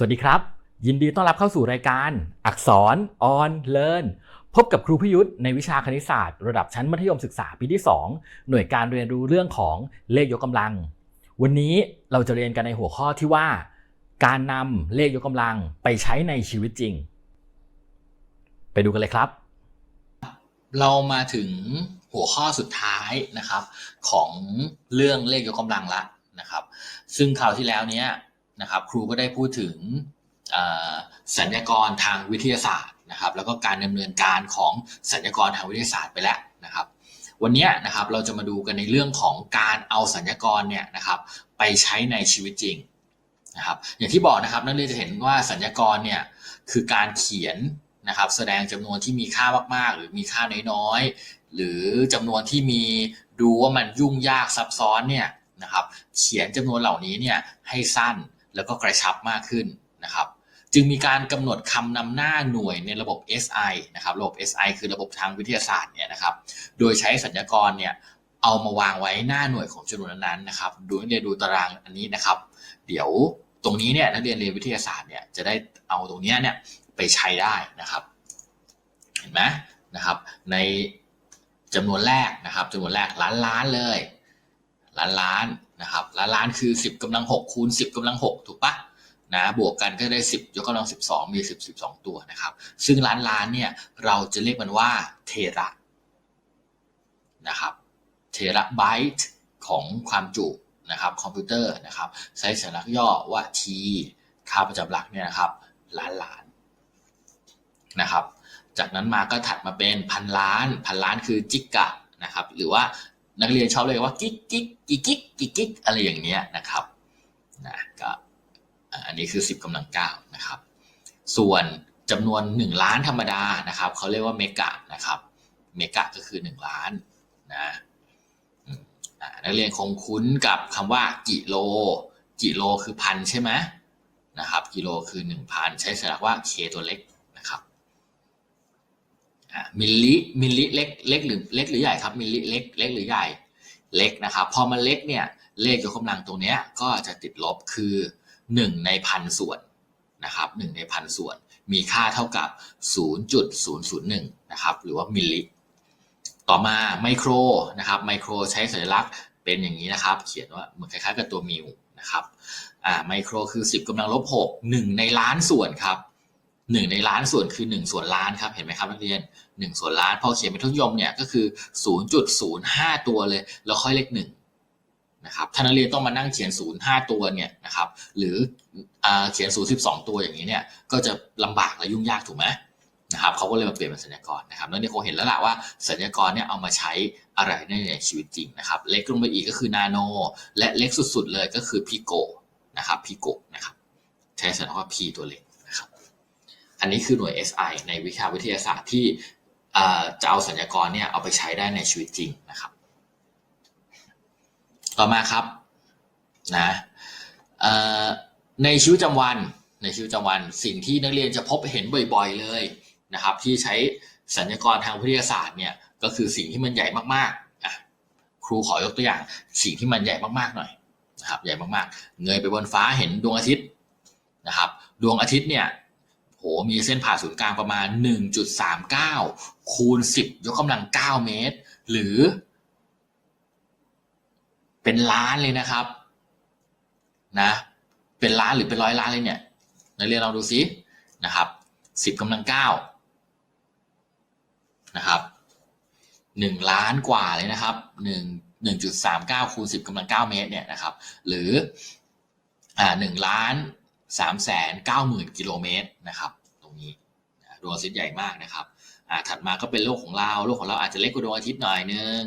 สวัสดีครับ ยินดีต้อนรับเข้าสู่รายการ อักษรออนเลิร์นพบกับครูพิยุทธ์ในวิชาคณิตศาสตร์ระดับชั้นมัธยมศึกษาปีที่ 2 หน่วยการเรียนรู้เรื่องของเลขยกกำลัง วันนี้เราจะเรียนกันในหัวข้อที่ว่า การนำเลขยกกำลังไปใช้ในชีวิตจริง ไปดูกันเลยครับ เรามาถึงหัวข้อสุดท้ายนะครับ ของเรื่องเลขยกกำลังละนะครับ ซึ่งคราวที่แล้วเนี้ย นะครับครูก็ได้พูดถึงสัญญากรทางวิทยาศาสตร์นะครับแล้วก็การดำเนินการของสัญญากรทางวิทยาศาสตร์ไปแล้วนะครับ วันนี้นะครับเราจะมาดูกันในเรื่องของการเอาสัญญากรเนี่ยนะครับไปใช้ในชีวิตจริงนะครับอย่างที่บอกนะครับนักเรียนจะเห็นว่าสัญญากรเนี่ยคือการเขียนนะครับแสดงจำนวนที่มีค่ามากๆ หรือมีค่าน้อยๆ หรือจำนวนที่มีดูว่ามันยุ่งยากซับซ้อนเนี่ยนะครับเขียนจำนวนเหล่านี้เนี่ยให้สั้น แล้วก็กระชับมากขึ้นนะครับ จึงมีการกำหนดคำนำหน้าหน่วยในระบบ SI นะครับ ระบบ SI คือระบบทางวิทยาศาสตร์เนี่ยนะครับ โดยใช้สัญญากรเนี่ยเอามาวางไว้หน้าหน่วยของจำนวนนั้นนะครับ ดูนักเรียนดูตารางอันนี้นะครับ เดี๋ยวตรงนี้เนี่ยนักเรียนเรียนวิทยาศาสตร์เนี่ยจะได้เอาตรงเนี้ยเนี่ยไปใช้ได้นะครับ เห็นไหมนะครับ ในจำนวนแรกนะครับจำนวนแรกล้านล้านเลย ล้านล้าน นะครับล้านล้านคือ 10กำลัง 6 คูณ 10กำลัง 6 ถูกปะนะบวกกันก็ได้ 10 ยกกำลัง 12 มี 10 12 ตัวนะครับ ซึ่งล้านล้านเนี่ยเราจะเรียกมันว่าเทระนะครับเทระไบต์ของความจุนะครับคอมพิวเตอร์นะครับใช้สัญลักษณ์ย่อว่า T ค่าประจำหลักเนี่ยนะครับล้านล้านนะครับจากนั้นมาก็ถัดมาเป็นพันล้าน พันล้านคือจิกะนะครับหรือว่า นักเรียนชอบเรียกว่ากิ๊กกิ๊กกิ๊กกิ๊กกิ๊กกิ๊กอะไรอย่างเนี้ยนะครับนะก็อันนี้คือ 10กำลัง9นะครับ ส่วนจำนวน 1 ล้านธรรมดานะครับเขาเรียกว่าเมกะนะครับเมกะก็คือ 1 ล้านนะนักเรียนคงคุ้นกับคำว่ากิโล กิโลคือพันใช่ไหมนะครับกิโลคือ 1,000 ใช้สัญลักษณ์ว่า k ตัวเล็ก มิลลิมิลลิเล็กเล็กหรือเล็กหรือใหญ่ครับมิลลิเล็กเล็กหรือใหญ่เล็กนะครับพอมันเล็กเนี่ยเลขยกกำลังตรงเนี้ยก็จะติดลบคือ 1 ในพันส่วนนะครับ1ในพันส่วน มีค่าเท่ากับ 0.001นะครับหรือว่ามิลลิต่อมาไมโครนะครับไมโครใช้สัญลักษณ์เป็นอย่างนี้นะครับ เขียนว่าเหมือนคล้ายๆกับตัวมิวนะครับอ่าไมโครคือ 10กำลังลบ 6 1 ในล้านส่วนครับ หนึ่งในล้านส่วนคือหนึ่งส่วนล้านครับเห็นไหมครับนักเรียนหนึ่งส่วนล้านพอเขียนเป็นทุกยมเนี่ยก็คือศูนย์จุดศูนย์ห้าตัวเลย แล้วค่อยเลขหนึ่งนะครับถ้านักเรียนต้องมานั่งเขียนศูนย์ห้าตัวเนี่ยนะครับหรืออเขียนศูนย์สิบสองตัวอย่างนี้เนี่ยก็จะลำบากและยุ่งยากถูกไหมนะครับเขาก็เลยมาเปลี่ยนเป็นสัญญากรนะครับนักเรียคงเห็นแล้วล่ะว่าสัญญากรเนี่ยเอามาใช้อะไรในในชีวิตจริงนะครับเล็กลงไปอีกก็คือนาโน และเล็กสุดๆเลยก็คือพิโกนะครับพิโกนะครับใช้สัญลักษณ์ว่า P ตัวเล็ก อันนี้คือหน่วย SI ในวิชาวิทยาศาสตร์ที่จะเอาสัญญากรเนี่ยเอาไปใช้ได้ในชีวิตจริงนะครับ ต่อมาครับนะในชีวิตประจำวันในชีวิตประจำวันสิ่งที่นักเรียนจะพบเห็นบ่อยๆเลยนะครับ ที่ใช้สัญญากรทางวิทยาศาสตร์เนี่ยก็คือสิ่งที่มันใหญ่มากๆครูขอยกตัวอย่าง สิ่งที่มันใหญ่มากๆหน่อยนะครับ ใหญ่มากๆ เงยไปบนฟ้าเห็นดวงอาทิตย์นะครับ ดวงอาทิตย์เนี่ย โหมีเส้นผ่าศูนย์กลางประมาณ 1.39 คูณ 10 ยกกำลัง 9 เมตร หรือ เป็นล้านเลยนะครับ นะ เป็นล้านหรือเป็นร้อยล้านเลยเนี่ยนักเรียนลองดูซินะครับ 10กำลัง 9 นะครับ1ล้านกว่าเลยนะครับ1 1.39คูณ10กำลัง9เมตรเนี่ยนะครับ หรืออ่า1ล้าน 3 9 0 0 0 0 กิโลเมตรนะครับ ตรงนี้ดวงอาทิตย์ใหญ่มากนะครับถัดมาก็เป็นโลกของเรา โลกของเราอาจจะเล็กกว่าดวงอาทิตย์หน่อยนึง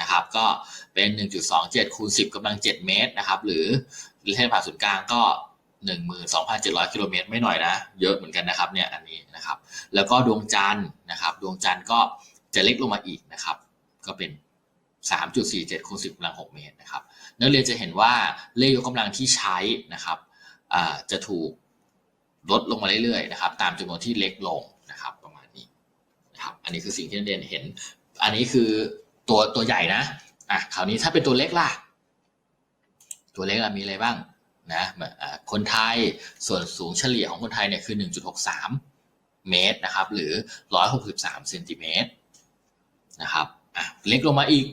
นะครับ ก็เป็น 1.27 คูณ 10กำลัง 7 เมตรนะครับ หรือเส้นผ่าศูนย์กลางก็ 12,700 กิโลเมตรไม่หน่อยนะ เยอะเหมือนกันนะครับเนี่ยอันนี้นะครับ แล้วก็ดวงจันทร์นะครับ ดวงจันทร์ก็จะเล็กลงมาอีกนะครับ ก็เป็น 3.47คูณ10กำลัง 6 เมตรนะครับ นักเรียนจะเห็นว่าเลขยกกำลังที่ใช้นะครับ จะถูกลดลงมาเรื่อยๆนะครับ ตามจำนวนที่เล็กลงนะครับ ประมาณนี้นะครับอันนี้คือสิ่งที่นักเรียนเห็น อันนี้คือตัวตัวใหญ่นะอะคราวนี้ถ้าเป็นตัวเล็กล่ะ ตัวเล็กมีอะไรบ้างนะอ่าคนไทยส่วนสูงเฉลี่ยของคนไทยเนี่ยคือ 1.63 เมตรนะครับ หรือ 163เซนติเมตรนะครับอะเล็กลงมาอีก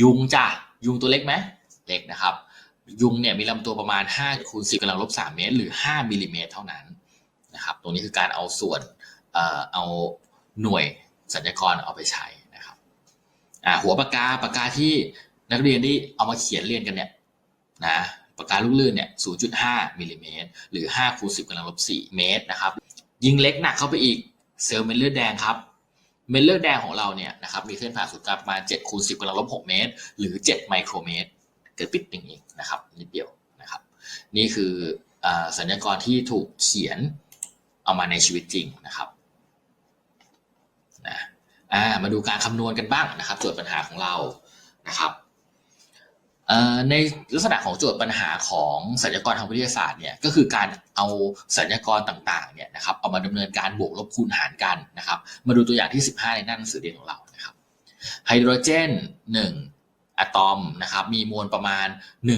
ยุงจ้ะยุงตัวเล็กไหมเล็กนะครับ ยุงเนี่ยมีลำตัวประมาณ5คูณ10กำลังลบ3เมตร หรือ 5มิลลิเมตรเท่านั้นนะครับ ตรงนี้คือการเอาส่วนเอาหน่วยสัญญากรเอาไปใช้นะครับหัวปากกาปากกาที่นักเรียนที่เอามาเขียนเรียนกันเนี่ยนะปากกาลูกลื่นเนี่ย 0.5มิลลิเมตรหรือ5คูณ10กำลังลบ4เมตรนะครับ ยิงเล็กหนักเข้าไปอีกเซลล์เม็ดเลือดแดงครับเม็ดเลือดแดงของเราเนี่ยนะครับมีเส้นผ่าศูนย์กลางประมาณ7คูณ10กำลังลบ6เมตร หรือ 7 ไมโครเมตร เกิดปิดหนึ่งเองนะครับนิดเดียวนะครับ นี่คืออสัญญากรที่ถูกเขียนเอามาในชีวิตจริงนะครับนะามาดูการคำนวณกันบ้างนะครับโจทย์ปัญหาของเรานะครับในลักษณะของโจทย์ปัญหาของสัญญากรทางวิทยาศาสตร์เนี่ยก็คือการเอาสัญญากรต่างๆเนี่ยนะครับเอามาดำเนินการบวกลบคูณหารกันนะครับ มาดูตัวอย่างที่ 15 ในหน้าหนังสือเรียนของเรานะครับไฮโดรเจน1 อะตอมนะครับมีมวลประมาณ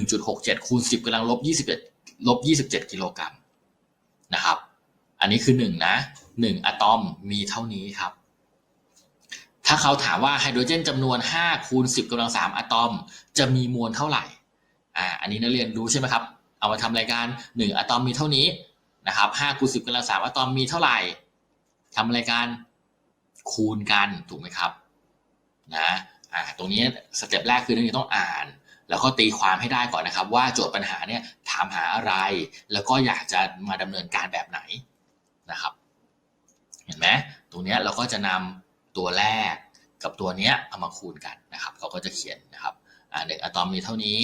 1.67คูณ10กำลังลบ21ลบ27 กิโลกรัมนะครับ อันนี้คือ1นะ1อะตอมมีเท่านี้ครับ ถ้าเขาถามว่าไฮโดรเจนจำนวน5คูณ10กำลัง3อะตอม จะมีมวลเท่าไหร่อ่าอันนี้นักเรียนรู้ใช่ไหมครับ เอามาทำรายการ 1อะตอมมีเท่านี้นะครับ5คูณ10กำลัง3อะตอมมีเท่าไหร่ทำรายการคูณกันถูกไหมครับนะ อ่าตรงนี้สเต็ปแรกคือนักเรียนต้องอ่าน แล้วก็ตีความให้ได้ก่อนนะครับ ว่าโจทย์ปัญหาเนี่ยถามหาอะไร แล้วก็อยากจะมาดำเนินการแบบไหนนะครับ เห็นไหมตรงนี้เราก็จะนำตัวแรกกับตัวเนี้ยเอามาคูณกันนะครับเขาก็จะเขียนนะครับอ่าหนึ่งอะตอมมีเท่านี้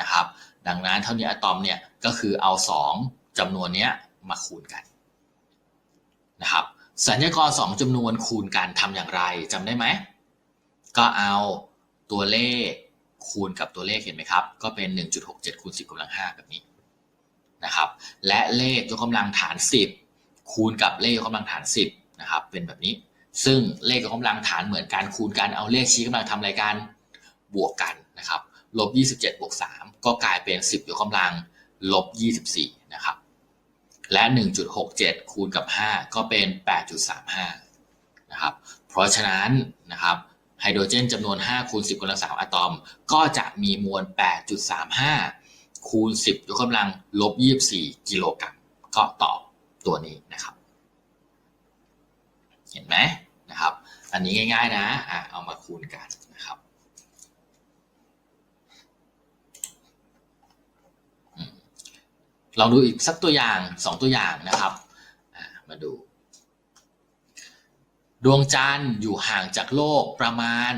นะครับ ดังนั้นเท่านี้อะตอมเนี่ยก็คือเอาสองจำนวนเนี้ยมาคูณกันนะครับสัญญากรสองจำนวนคูณกันทำอย่างไรจำได้ไหม ก็เอาตัวเลขคูณกับตัวเลขเห็นไหมครับ ก็เป็น 1.67คูณ10กำลัง5แบบนี้นะครับ และเลขยกกำลังฐาน 10 คูณกับเลขยกกำลังฐาน 10นะครับเป็นแบบนี้ ซึ่งเลขยกกำลังฐานเหมือนกันคูณกันเอาเลขชี้กำลังทำรายการบวกกันนะครับลบ27บวก3ก็กลายเป็น 10ยกกำลังลบ24นะครับและ 1.67 คูณกับ 5 ก็เป็น 8.35นะครับเพราะฉะนั้นนะครับ ไฮโดรเจนจำนวน 5 คูณ 10กำลัง3อะตอม ก็จะมีมวล 8.35 คูณ 10ยกกำลังลบ 24 กิโลกรัมก็ตอบตัวนี้นะครับ เห็นไหมนะครับ อันนี้ง่ายๆนะอะเอามาคูณกันนะครับลองดูอีกสักตัวอย่าง 2 ตัวอย่างนะครับมาดู ดวงจันทร์อยู่ห่างจากโลกประมาณ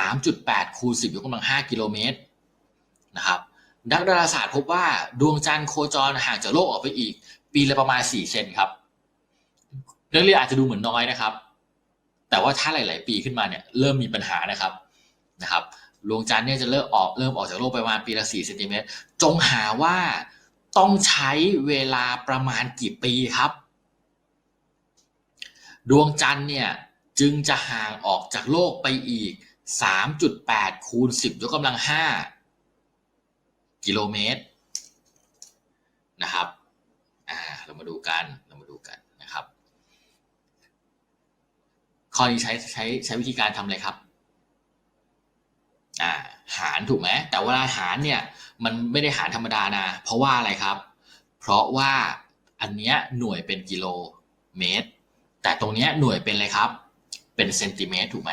3.8 คูณ 10 ยกกำลัง 5 กิโลเมตรนะครับนักดาราศาสตร์พบว่าดวงจันทร์โคจรห่างจากโลกออกไปอีก ปีละประมาณ 4 เซนครับนักเรียนอาจจะดูเหมือนน้อยนะครับ แต่ว่าถ้าหลาย ๆ ปีขึ้นมาเนี่ยเริ่มมีปัญหานะครับนะครับดวงจันทร์เนี่ยจะเริ่มออกเริ่มออกจากโลกไปประมาณปีละ 4 เซนติเมตรจงหาว่าต้องใช้เวลาประมาณกี่ปีครับ ดวงจันทร์เนี่ยจึงจะห่างออกจากโลกไปอีก 3.8 คูณ 10ยกกำลัง 5 กิโลเมตรนะครับอ่าเรามาดูกันเรามาดูกันนะครับข้อนี้ใช้ใช้ใช้วิธีการทำอะไรครับอ่าหารถูกไหมแต่เวลาหารเนี่ยมันไม่ได้หารธรรมดานะ เพราะว่าอะไรครับ เพราะว่าอันเนี้ยหน่วยเป็นกิโลเมตร แต่ตรงนี้หน่วยเป็นอะไรครับ เป็นเซนติเมตรถูกไหม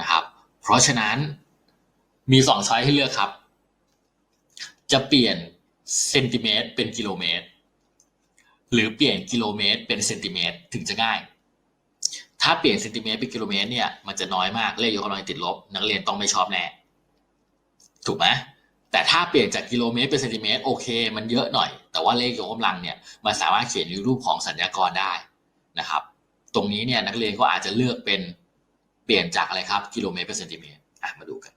นะครับ เพราะฉะนั้นมีสองช้อยให้เลือกครับ จะเปลี่ยนเซนติเมตรเป็นกิโลเมตร หรือเปลี่ยนกิโลเมตรเป็นเซนติเมตรถึงจะง่าย ถ้าเปลี่ยนเซนติเมตรเป็นกิโลเมตรเนี่ยมันจะน้อยมากเลขยกกำลังติดลบ นักเรียนต้องไม่ชอบแน่ถูกไหมแต่ถ้าเปลี่ยนจากกิโลเมตรเป็นเซนติเมตรโอเค มันเยอะหน่อย แต่ว่าเลขยกกำลังเนี่ยมันสามารถเขียนในรูปของสัญญากรได้ นะครับ ตรงนี้เนี่ยนักเรียนก็อาจจะเลือกเป็นเปลี่ยนจากอะไรครับกิโลเมตรเป็นเซนติเมตรอะมาดูกัน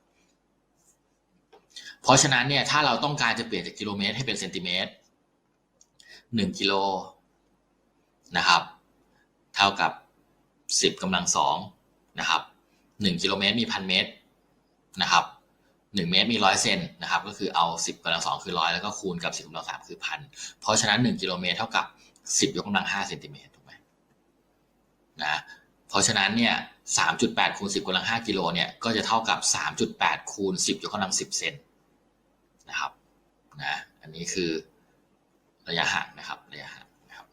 เพราะฉะนั้นเนี่ยถ้าเราต้องการจะเปลี่ยนจากกิโลเมตรให้เป็นเซนติเมตรหนึ่งกิโลนะครับ เท่ากับสิบกำลังสองนะครับหนึ่งกิโลเมตรมีพันเมตรนะครับ1เมตรมี100เซนนะครับก็คือเอา10กำลัง2คือร้อยแล้วก็คูณกับ10กำลัง3คือพันเพราะฉะนั้น1กิโลเมตรเท่ากับ10ยกกำลัง5เซนติเมตร นะเพราะฉะนั้นเนี่ย3.8คูณ10กำลัง5กิโลเนี่ยก็จะเท่ากับ 3.8คูณ10ยกกำลัง10เซนนะครับนะอันนี้คือระยะห่างนะครับระยะห่างนะครับ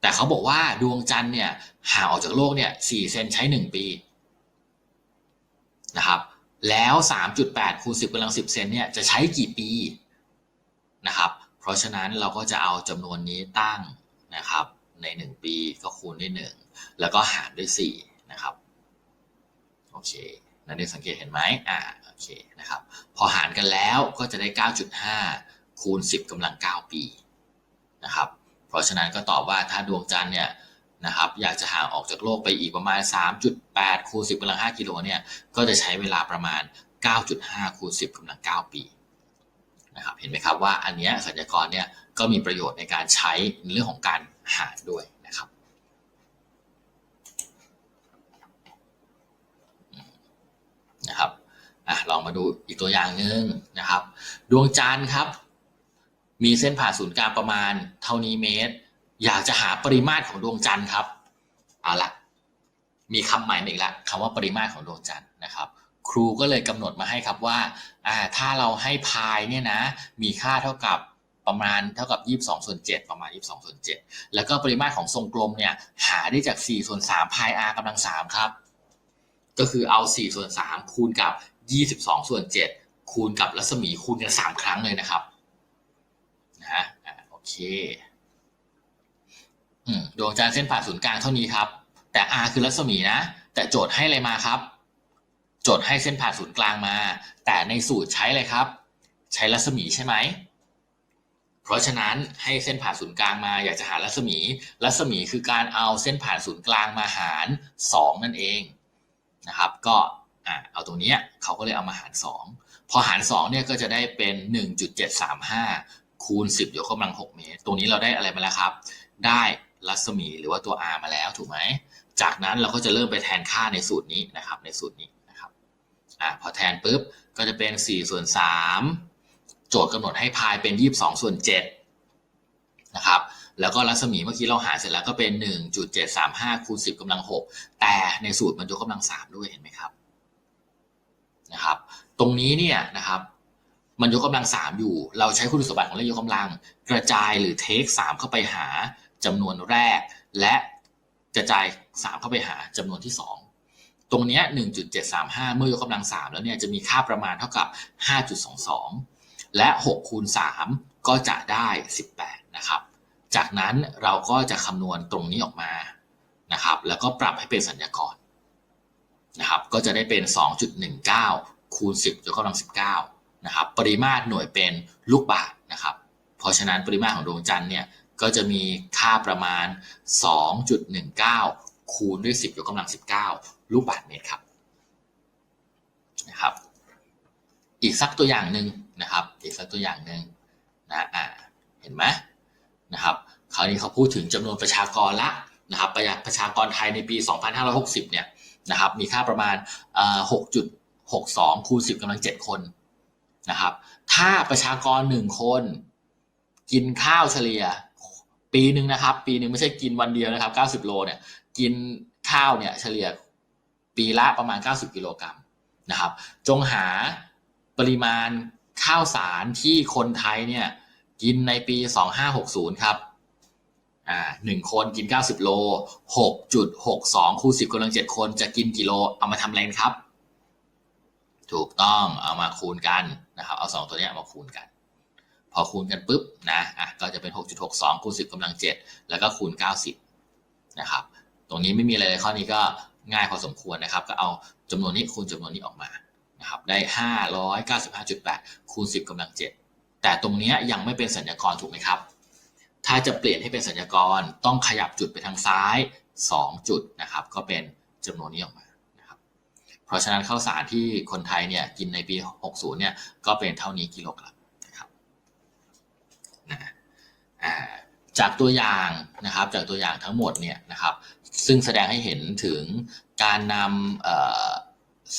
แต่เขาบอกว่าดวงจันทร์เนี่ยห่างออกจากโลกเนี่ย4เซนใช้ 1 ปีนะครับแล้ว 3.8คูณ10กำลัง10เซนเนี่ยจะใช้กี่ปีนะครับเพราะฉะนั้นเราก็จะเอาจำนวนนี้ตั้งนะครับใน 1 ปีก็คูณด้วย1 แล้วก็หารด้วย 4 นะครับ โอเคนักเรียนสังเกตเห็นไหมอ่าโอเคนะครับ พอหารกันแล้วก็จะได้ 9.5 คูณ 10กำลัง 9 ปีนะครับ เพราะฉะนั้นก็ตอบว่าถ้าดวงจันทร์เนี่ยนะครับ อยากจะห่างออกจากโลกไปอีกประมาณ 3.8 คูณ 10กำลัง 5 กิโลเนี่ย ก็จะใช้เวลาประมาณ 9.5 คูณ 10กำลัง 9 ปีนะครับ เห็นไหมครับว่าอันเนี้ยสัญญากรเนี่ยก็มีประโยชน์ในการใช้ในเรื่องของการหารด้วย นะครับอะลองมาดูอีกตัวอย่างหนึ่งนะครับ ดวงจันทร์ครับ มีเส้นผ่าศูนย์กลางประมาณเท่านี้เมตร อยากจะหาปริมาตรของดวงจันทร์ครับเอาละมีคำใหม่อีกแล้วคำว่าปริมาตรของดวงจันทร์นะครับ ครูก็เลยกำหนดมาให้ครับว่าอ่าถ้าเราให้พายเนี่ยนะ มีค่าเท่ากับประมาณเท่ากับ 22ส่วน7ประมาณ 22ส่วน7แล้วก็ปริมาตรของทรงกลมเนี่ยหาได้จาก4ส่วน3พาย r กำลัง3ครับ ก็คือเอา 4 ส่วน 3 คูณกับ 22 ส่วน 7 คูณกับรัศมีคูณกัน 3 ครั้งเลยนะครับนะฮะโอเคอดวงจันทร์เส้นผ่าศูนย์กลางเท่านี้ครับ แต่ r คือรัศมีนะ แต่โจทย์ให้อะไรมาครับ โจทย์ให้เส้นผ่าศูนย์กลางมา แต่ในสูตรใช้อะไรครับ ใช้รัศมีใช่ไหมเพราะฉะนั้นให้เส้นผ่าศูนย์กลางมาอยากจะหารัศมี รัศมีคือการเอาเส้นผ่านศูนย์กลางมาหาร 2 นั่นเอง นะครับ ก็เอาตรงนี้เขาก็เลยเอามาหาร 2 พอหาร2เนี่ยก็จะได้เป็น 1.735 คูณ 10ยกกำลัง 6 เมตร ตรงนี้เราได้อะไรมาแล้วครับ ได้รัศมีหรือว่าตัว r มาแล้วถูกไหม จากนั้นเราก็จะเริ่มไปแทนค่าในสูตรนี้นะครับในสูตรนี้นะครับอะพอแทนปุ๊บก็จะเป็น 4 ส่วน 3 โจทย์กำหนดให้พายเป็น 22 ส่วน 7 นะครับแล้วก็รัศมีเมื่อกี้เราหาเสร็จแล้วก็เป็น 1.735คูณ10กำลัง 6 แต่ในสูตรมันยกกำลัง 3 ด้วยเห็นไหมครับนะครับตรงนี้เนี่ยนะครับมันยกกำลัง 3 อยู่ เราใช้คุณสมบัติของเลขยกกำลัง กระจายหรือเทค 3 เข้าไปหาจำนวนแรก และกระจาย 3 เข้าไปหาจำนวนที่ 2 ตรงเนี้ย1.735 เมื่อยกกำลัง 3 แล้วเนี่ยจะมีค่าประมาณเท่ากับ 5.22 และ6คูณ3ก็จะได้ 18 นะครับ จากนั้นเราก็จะคำนวณตรงนี้ออกมานะครับ แล้วก็ปรับให้เป็นสัญญากรนะครับ ก็จะได้เป็น 2.19 คูณ 10ยกกำลัง 19 นะครับ ปริมาตรหน่วยเป็นลูกบาศก์นะครับ เพราะฉะนั้นปริมาตรของดวงจันทร์เนี่ยก็จะมีค่าประมาณ 2.19 คูณด้วย 10ยกกำลัง 19 ลูกบาศก์เมตรครับนะครับ อีกสักตัวอย่างหนึ่งนะครับ อีกสักตัวอย่างหนึ่งนะอ่าเห็นไหม นะครับคราวนี้เขาพูดถึงจำนวนประชากรละนะครับประประชากรไทยในปี 2560 เนี่ยนะครับมีค่าประมาณ 6.62 คูณ 10กำลัง 7 คนนะครับถ้าประชากร 1 คน กินข้าวเฉลี่ยปีหนึ่งนะครับ ปีหนึ่งไม่ใช่กินวันเดียวนะครับ 90 โลเนี่ยกินข้าวเนี่ยเฉลี่ยปีละประมาณ 90 กิโลกรัมนะครับจงหาปริมาณข้าวสารที่คนไทยเนี่ย กินในปี 2560 ครับอ่าหนึ่งคนกิน 90 โล 6.62 คูณ 10กำลัง 7 คนจะกินกี่โล เอามาทำอะไรครับ ถูกต้องเอามาคูณกันนะครับ เอา 2 ตัวนี้มาคูณกัน พอคูณกันปุ๊บนะอะก็จะเป็น 6.62 คูณ 10กำลัง 7 แล้วก็คูณ 90 นะครับ ตรงนี้ไม่มีอะไรเลยข้อนี้ก็ง่ายพอสมควรนะครับ ก็เอาจำนวนนี้คูณจำนวนนี้ออกมานะครับได้ 595.8 คูณ 10กำลัง 7 แต่ตรงนี้ยังไม่เป็นสัญญากรถูกไหมครับ ถ้าจะเปลี่ยนให้เป็นสัญญากรต้องขยับจุดไปทางซ้าย 2 จุดนะครับ ก็เป็นจำนวนนี้ออกมานะครับ เพราะฉะนั้นข้าวสารที่คนไทยเนี่ยกินในปี 60 เนี่ยก็เป็นเท่านี้กิโลกรัมนะครับนะจากตัวอย่างนะครับจากตัวอย่างทั้งหมดเนี่ยนะครับ ซึ่งแสดงให้เห็นถึงการนำเอ่อ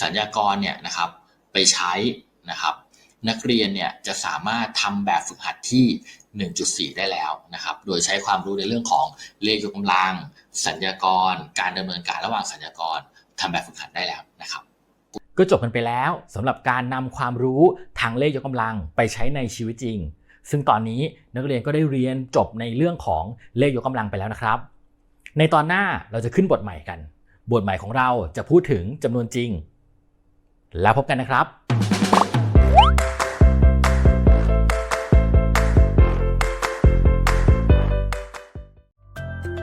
สัญญากรเนี่ยนะครับไปใช้นะครับ นักเรียนเนี่ยจะสามารถทำแบบฝึกหัดที่ 1.4 ได้แล้วนะครับ โดยใช้ความรู้ในเรื่องของเลขยกกำลัง สัญญากร การดำเนินการระหว่างสัญญากรทำแบบฝึกหัดได้แล้วนะครับ ก็จบกันไปแล้วสำหรับการนำความรู้ทางเลขยกกำลังไปใช้ในชีวิตจริง ซึ่งตอนนี้นักเรียนก็ได้เรียนจบในเรื่องของเลขยกกำลังไปแล้วนะครับ ในตอนหน้าเราจะขึ้นบทใหม่กัน บทใหม่ของเราจะพูดถึงจำนวนจริง แล้วพบกันนะครับ